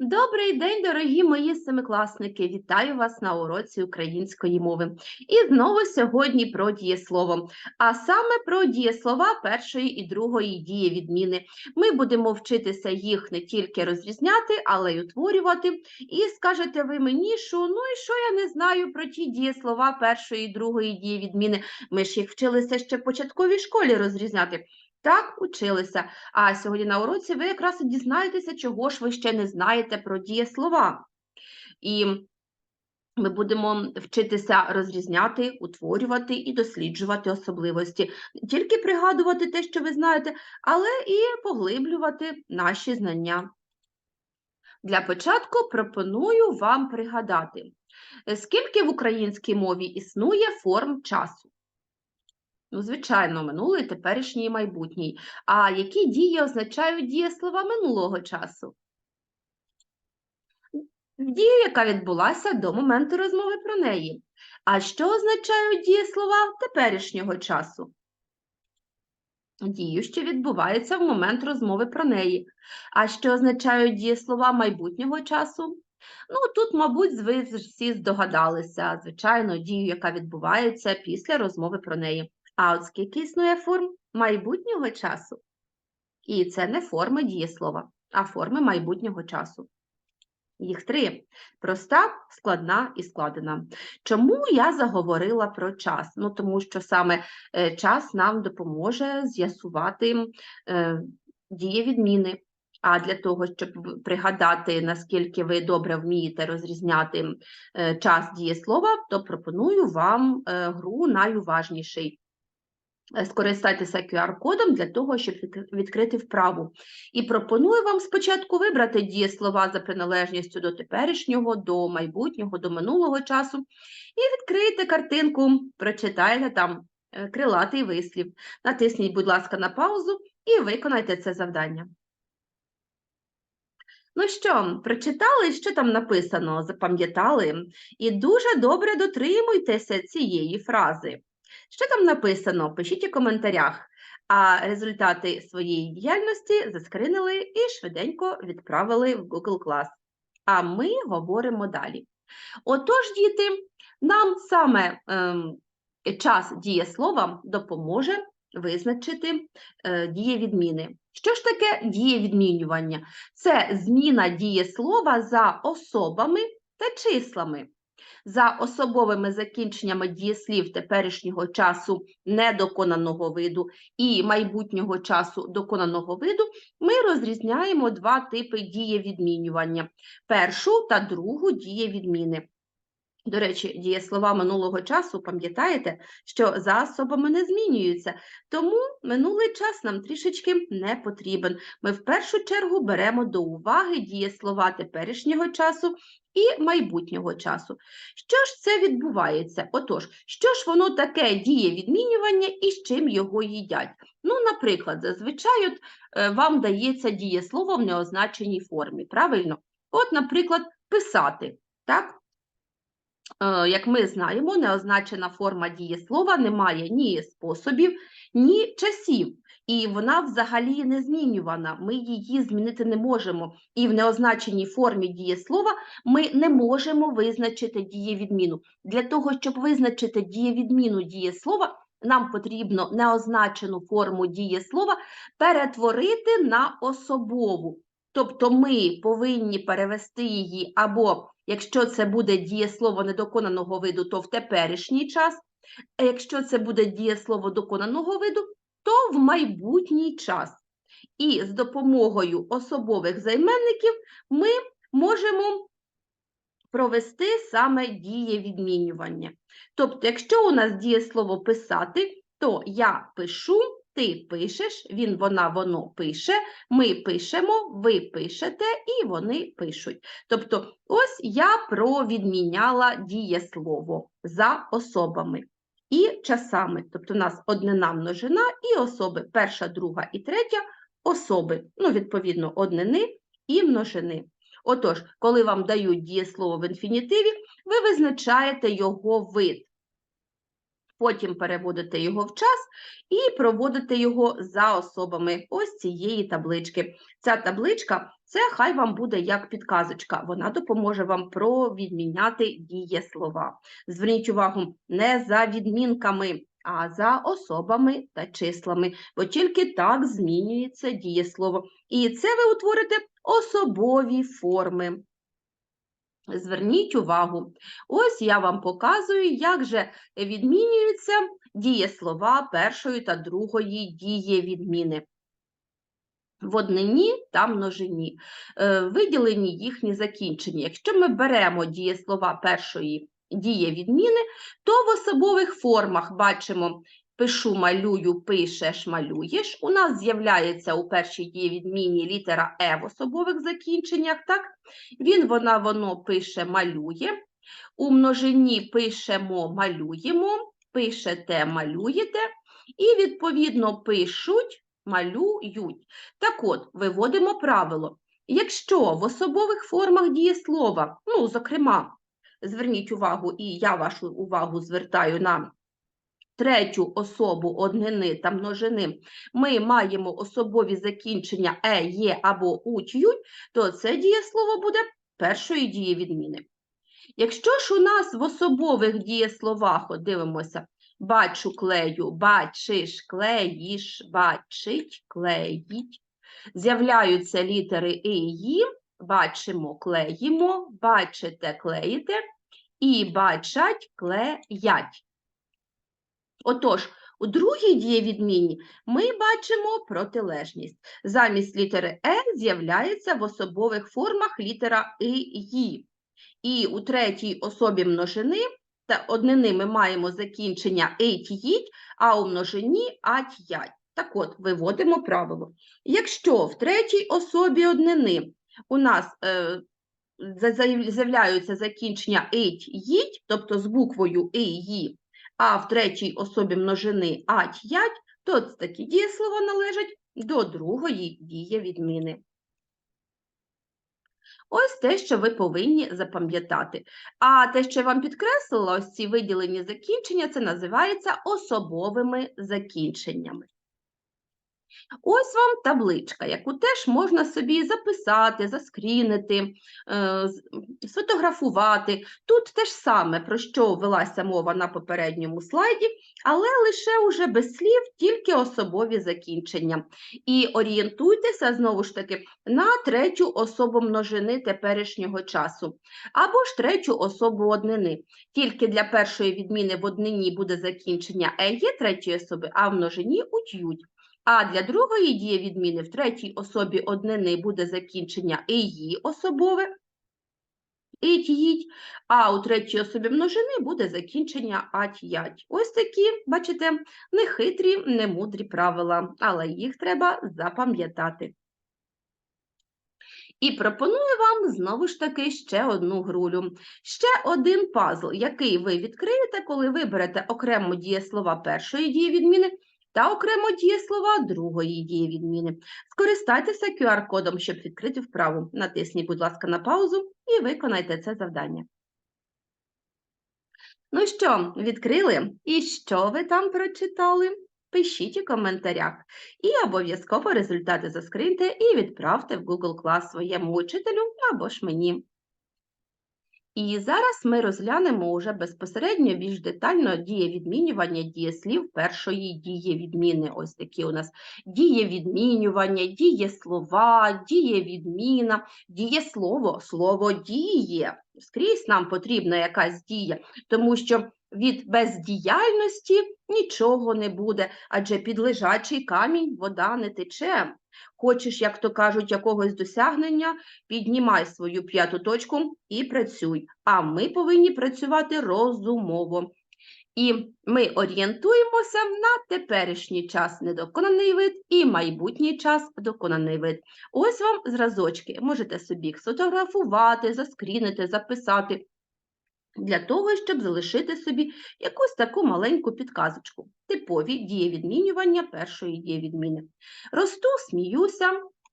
Добрий день, дорогі мої семикласники! Вітаю вас на уроці української мови. І знову сьогодні про дієслово, а саме про дієслова першої і другої дієвідміни. Ми будемо вчитися їх не тільки розрізняти, але й утворювати. І скажете ви мені, що ну і що я не знаю про ті дієслова першої і другої дієвідміни. Ми ж їх вчилися ще в початковій школі розрізняти. Так, училися. А сьогодні на уроці ви якраз дізнаєтеся, чого ж ви ще не знаєте про дієслова. І ми будемо вчитися розрізняти, утворювати і досліджувати особливості. Не тільки пригадувати те, що ви знаєте, але і поглиблювати наші знання. Для початку пропоную вам пригадати, е, скільки в українській мові існує форм часу. Ну, звичайно, минулий, теперішній майбутній. А які дії означають дієслова минулого часу? Дія, яка відбулася до моменту розмови про неї. А що означають дієслова теперішнього часу? Дію, що відбувається в момент розмови про неї. А що означають дієслова майбутнього часу? Ну, тут, мабуть, ви всі здогадалися, звичайно, дію, яка відбувається після розмови про неї. А от скільки існує форм майбутнього часу? І це не форми дієслова, а форми майбутнього часу. Їх три: проста, складна і складена. Чому я заговорила про час? Ну, тому що саме е, час нам допоможе з'ясувати е, дієвідміни. А для того, щоб пригадати, наскільки ви добре вмієте розрізняти е, час дієслова, то пропоную вам гру найуважніший. Е, Скористайтеся QR-кодом для того, щоб відкрити вправу. І пропоную вам спочатку вибрати дієслова за приналежністю до теперішнього, до майбутнього, до минулого часу. І відкрийте картинку, прочитайте там е, крилатий вислів. Натисніть, будь ласка, на паузу і виконайте це завдання. Ну що, прочитали, що там написано, запам'ятали? І дуже добре дотримуйтеся цієї фрази. Що там написано? Пишіть у коментарях. А результати своєї діяльності заскринили і швиденько відправили в Google Class. А ми говоримо далі. Отож, діти, нам саме ем, час дієслова допоможе визначити е, дієвідміни. Що ж таке дієвідмінювання? Це зміна дієслова за особами та числами. За особовими закінченнями дієслів теперішнього часу недоконаного виду і майбутнього часу доконаного виду ми розрізняємо два типи дієвідмінювання – першу та другу дієвідміни. До речі, дієслова минулого часу, пам'ятаєте, що за особами не змінюються, тому минулий час нам трішечки не потрібен. Ми в першу чергу беремо до уваги дієслова теперішнього часу і майбутнього часу. Що ж це відбувається? Отож, що ж воно таке дієвідмінювання і з чим його їдять? Ну, наприклад, зазвичай от, е, вам дається дієслово в неозначеній формі, правильно? От, наприклад, писати, так? Е, Як ми знаємо, неозначена форма дієслова не має ні способів, ні часів, і вона взагалі не змінювана. Ми її змінити не можемо. І в неозначеній формі дієслова ми не можемо визначити дієвідміну. Для того, щоб визначити дієвідміну дієслова, нам потрібно неозначену форму дієслова перетворити на особову. Тобто ми повинні перевести її або Якщо це буде дієслово недоконаного виду, то в теперішній час, а якщо це буде дієслово доконаного виду, то в майбутній час. І з допомогою особових займенників ми можемо провести саме дієвідмінювання. Тобто, якщо у нас дієслово писати, то я пишу, ти пишеш, він, вона, воно пише, ми пишемо, ви пишете і вони пишуть. Тобто, ось я провідміняла дієслово за особами і часами. Тобто, у нас однина множина і особи. Перша, друга і третя особи. Ну, відповідно, однини і множини. Отож, коли вам дають дієслово в інфінітиві, ви визначаєте його вид. Потім переводите його в час і проводите його за особами ось цієї таблички. Ця табличка це хай вам буде як підказочка. Вона допоможе вам провідміняти дієслова. Зверніть увагу, не за відмінками, а за особами та числами, бо тільки так змінюється дієслово. І це ви утворите особові форми. Зверніть увагу, ось я вам показую, як же відмінюються дієслова першої та другої дієвідміни. В однині та множині, Е, виділені їхні закінчення. Якщо ми беремо дієслова першої дієвідміни, то в особових формах бачимо пишу, малюю, пишеш, малюєш. У нас з'являється у першій дієвідміні літера Е в особових закінченнях, так? Він, вона, воно пише, малює. У множині пишемо, малюємо, пишете, малюєте. І, відповідно, пишуть, малюють. Так от, виводимо правило. Якщо в особових формах дієслова, ну, зокрема, зверніть увагу, і я вашу увагу звертаю на третю особу однини та множини, ми маємо особові закінчення е, є або уть, ють, то це дієслово буде першої дієвідміни. Якщо ж у нас в особових дієсловах, от дивимося, бачу, клею, бачиш, клеїш, бачить, клеїть, з'являються літери і бачимо, клеїмо, бачите, клеїте, і бачать, клеять. Отож, у другій дієвідміні ми бачимо протилежність. Замість літери Е з'являється в особових формах літера І, «ї». І у третій особі множини та однини ми маємо закінчення «ить», «їть», а у множині «ать», «ять». Так от, виводимо правило. Якщо в третій особі однини у нас е, з'являються закінчення «ить», «їть», тобто з буквою «ї», а в третій особі множини «ать», «ять», то такі дієслова належать до другої дієвідміни. Ось те, що ви повинні запам'ятати. А те, що я вам підкреслила, ось ці виділені закінчення, це називається особовими закінченнями. Ось вам табличка, яку теж можна собі записати, заскрінити, е, сфотографувати. Тут те ж саме, про що велася мова на попередньому слайді, але лише уже без слів, тільки особові закінчення. І орієнтуйтеся знову ж таки на третю особу множини теперішнього часу, або ж третю особу однини. Тільки для першої відміни в однині буде закінчення е є третьої особи, а в множині ут'ють. А для другої дієвідміни в третій особі однини буде закінчення «її» особове, «іть», «їдь», а у третій особі множини буде закінчення «ать», «ять». Ось такі, бачите, нехитрі, немудрі правила, але їх треба запам'ятати. І пропоную вам знову ж таки ще одну грулю. Ще один пазл, який ви відкриєте, коли виберете окремо дієслова першої дієвідміни та окремо дієслова другої дієвідміни. Скористайтеся QR-кодом, щоб відкрити вправу. Натисніть, будь ласка, на паузу і виконайте це завдання. Ну що, відкрили? І що ви там прочитали? Пишіть у коментарях. І обов'язково результати заскриньте і відправте в Google Class своєму учителю або ж мені. І зараз ми розглянемо уже безпосередньо більш детально дієвідмінювання дієслів першої дієвідміни. Ось такі у нас дієвідмінювання, дієслова, дієвідміна, дієслово, слово діє. Скрізь нам потрібна якась дія, тому що від бездіяльності нічого не буде, адже під лежачий камінь вода не тече. Хочеш, як то кажуть, якогось досягнення, піднімай свою п'яту точку і працюй. А ми повинні працювати розумово. І ми орієнтуємося на теперішній час недоконаний вид і майбутній час доконаний вид. Ось вам зразочки. Можете собі їх сфотографувати, заскрінити, записати. Для того, щоб залишити собі якусь таку маленьку підказочку. Типові дієвідмінювання першої дієвідміни. Росту, сміюся,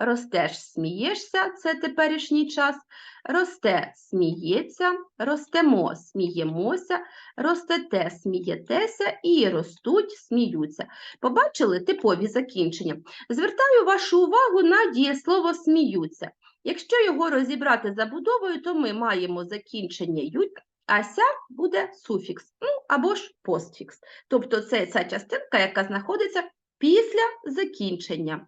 ростеш, смієшся, це теперішній час, росте, сміється, ростемо, сміємося, ростете, смієтеся і ростуть, сміються. Побачили типові закінчення? Звертаю вашу увагу на дієслово сміються. Якщо його розібрати забудовою, то ми маємо закінчення ють, а ся буде суфікс, ну або ж постфікс. Тобто це ця частинка, яка знаходиться після закінчення.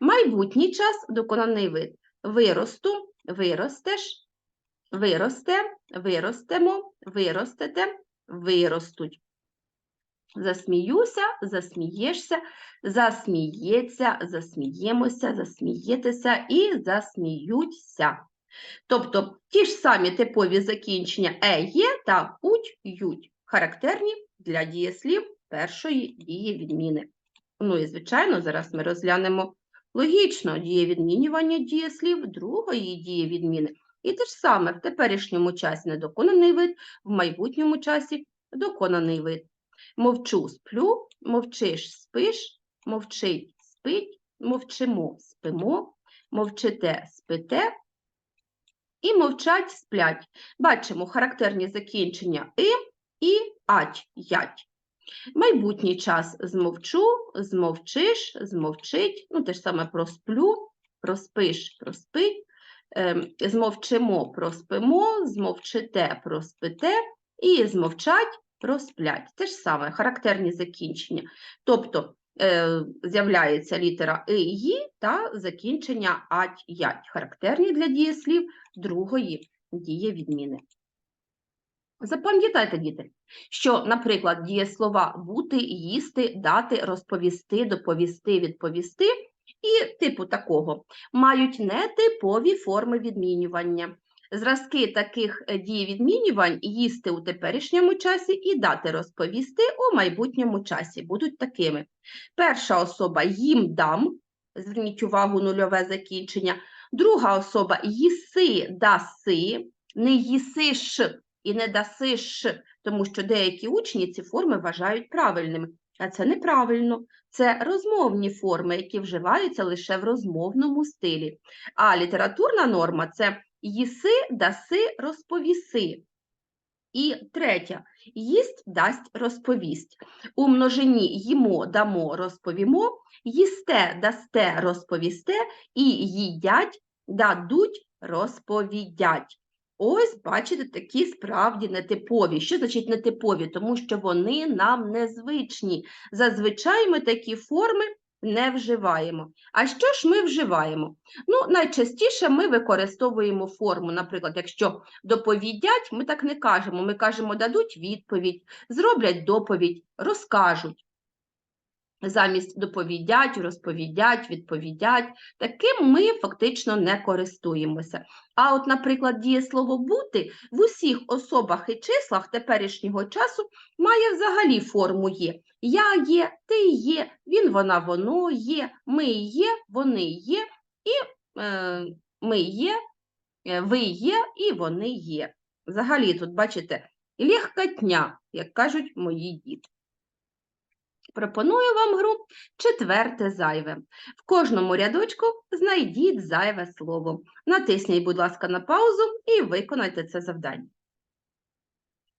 Майбутній час доконаний вид. Виросту, виростеш, виросте, виростемо, виростете, виростуть. Засміюся, засмієшся, засміється, засміємося, засмієтеся і засміються. Тобто ті ж самі типові закінчення е, є та уть, ють, характерні для дієслів першої дії відміни. Ну і, звичайно, зараз ми розглянемо логічно дієвідмінювання дієслів другої дії відміни. І те ж саме в теперішньому часі недоконаний вид, в майбутньому часі доконаний вид. Мовчу, сплю, мовчиш, спиш, мовчить, спить, мовчимо, спимо, мовчите, спите і мовчать, сплять. Бачимо характерні закінчення «и» і «ать», «ять». Майбутній час змовчу, змовчиш, змовчить, ну те ж саме просплю, проспиш, проспить, ем, змовчимо, проспимо, змовчите, проспите і змовчать, просплять. Те ж саме характерні закінчення. Тобто з'являється літера «и», «ї» та закінчення «ать», «ять», характерні для дієслів другої дієвідміни. Запам'ятайте, діти, що, наприклад, дієслова бути, їсти, дати, розповісти, доповісти, відповісти і типу такого мають нетипові форми відмінювання. Зразки таких е, дієвідмінювань їсти у теперішньому часі і дати розповісти у майбутньому часі будуть такими. Перша особа їм дам, зверніть увагу, нульове закінчення. Друга особа їси даси, не їсиш і не дасиш, тому що деякі учні ці форми вважають правильними. А це неправильно. Це розмовні форми, які вживаються лише в розмовному стилі. А літературна норма це їси, даси, розповіси. І третя їсть, дасть, розповість. У множині їмо, дамо, розповімо, їсте, дасте, розповісте і їдять, дадуть, розповідять. Ось, бачите, такі справді нетипові. Що значить нетипові? Тому що вони нам незвичні. Зазвичай ми такі форми не вживаємо. А що ж ми вживаємо? Ну, найчастіше ми використовуємо форму, наприклад, якщо доповідять, ми так не кажемо. Ми кажемо, дадуть відповідь, зроблять доповідь, розкажуть. Замість доповідять, розповідять, відповідять, таким ми фактично не користуємося. А от, наприклад, дієслово бути в усіх особах і числах теперішнього часу має взагалі форму є. Я є, ти є, він, вона, воно є, ми є, вони є, і е, ми є, е, ви є, і вони є. Взагалі, тут, бачите, легкотня, як кажуть мої діти. Пропоную вам гру четверте зайве. В кожному рядочку знайдіть зайве слово. Натисніть, будь ласка, на паузу і виконайте це завдання.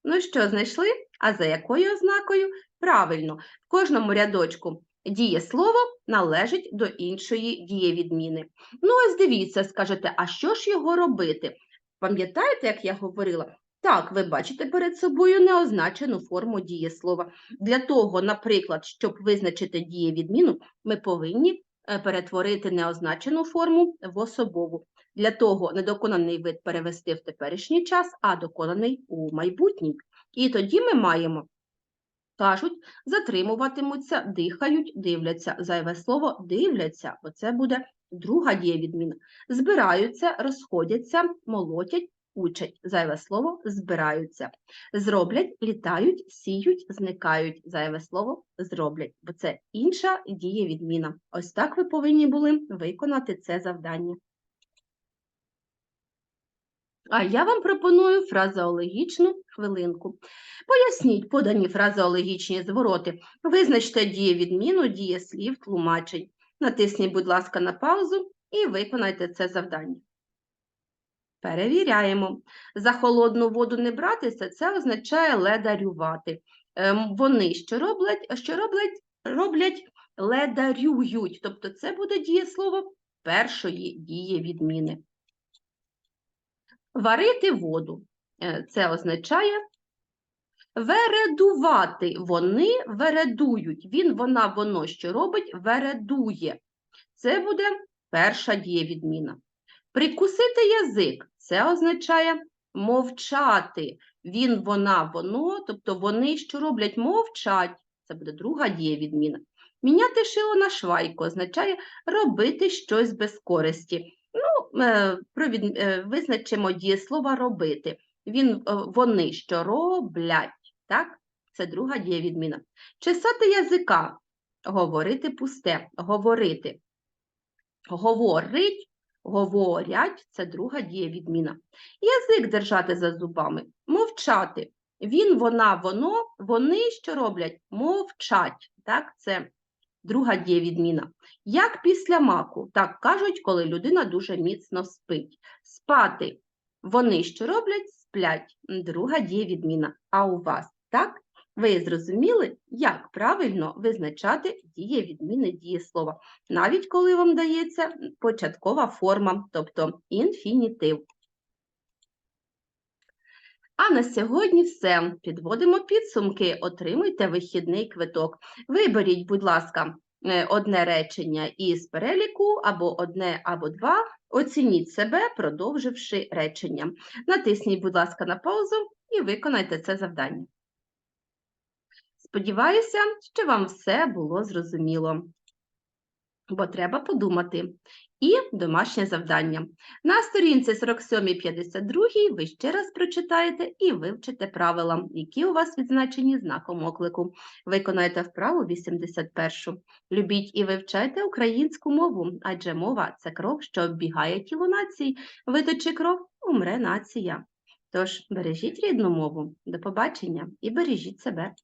Ну що, знайшли? А за якою ознакою? Правильно, в кожному рядочку дієслово належить до іншої дієвідміни. Ну, ось дивіться, скажете, а що ж його робити? Пам'ятаєте, як я говорила? Так, ви бачите перед собою неозначену форму дієслова. Для того, наприклад, щоб визначити дієвідміну, ми повинні е, перетворити неозначену форму в особову. Для того недоконаний вид перевести в теперішній час, а доконаний у майбутній. І тоді ми маємо, кажуть, затримуватимуться, дихають, дивляться. Зайве слово дивляться, бо це буде друга дієвідміна. Збираються, розходяться, молотять, учать. Зайве слово збираються. Зроблять, літають, сіють, зникають. Зайве слово зроблять, бо це інша дієвідміна. Ось так ви повинні були виконати це завдання. А я вам пропоную фразеологічну хвилинку. Поясніть подані фразеологічні звороти. Визначте дієвідміну дієслів тлумачень. Натисніть, будь ласка, на паузу і виконайте це завдання. Перевіряємо. За холодну воду не братися, це означає ледарювати. Ем, Вони що роблять, що роблять, роблять ледарюють, тобто це буде дієслово першої дієвідміни. Варити воду. Е, Це означає вередувати. Вони вередують. Він, вона, воно що робить, вередує. Це буде перша дієвідміна. Прикусити язик це означає мовчати. Він, вона, воно, тобто вони що роблять, мовчать. Це буде друга дієвідміна. Міняти шило на швайку означає робити щось без користі. Ну, е, е, визначимо дієслова робити. Він, е, вони що роблять, так? Це друга дієвідміна. Чесати язика, говорити пусте, говорити. Говорить, говорять це друга дієвідміна. Язик держати за зубами, мовчати. Він, вона, воно, вони що роблять? Мовчать. Так, це друга дієвідміна. Як після маку, так кажуть, коли людина дуже міцно спить. Спати. Вони що роблять? Сплять. Друга дієвідміна. А у вас так? Ви зрозуміли, як правильно визначати дієвідміни дієслова, навіть коли вам дається початкова форма, тобто інфінітив. А на сьогодні все. Підводимо підсумки, отримуйте вихідний квиток. Виберіть, будь ласка, е, одне речення із переліку, або одне, або два. Оцініть себе, продовживши речення. Натисніть, будь ласка, на паузу і виконайте це завдання. Сподіваюся, що вам все було зрозуміло, бо треба подумати. І домашнє завдання. На сторінці 47-52 ви ще раз прочитаєте і вивчите правила, які у вас відзначені знаком оклику. Виконайте вправу 81. Любіть і вивчайте українську мову, адже мова це кров, що оббігає тіло нації. Виточи кров, умре нація. Тож бережіть рідну мову. До побачення і бережіть себе.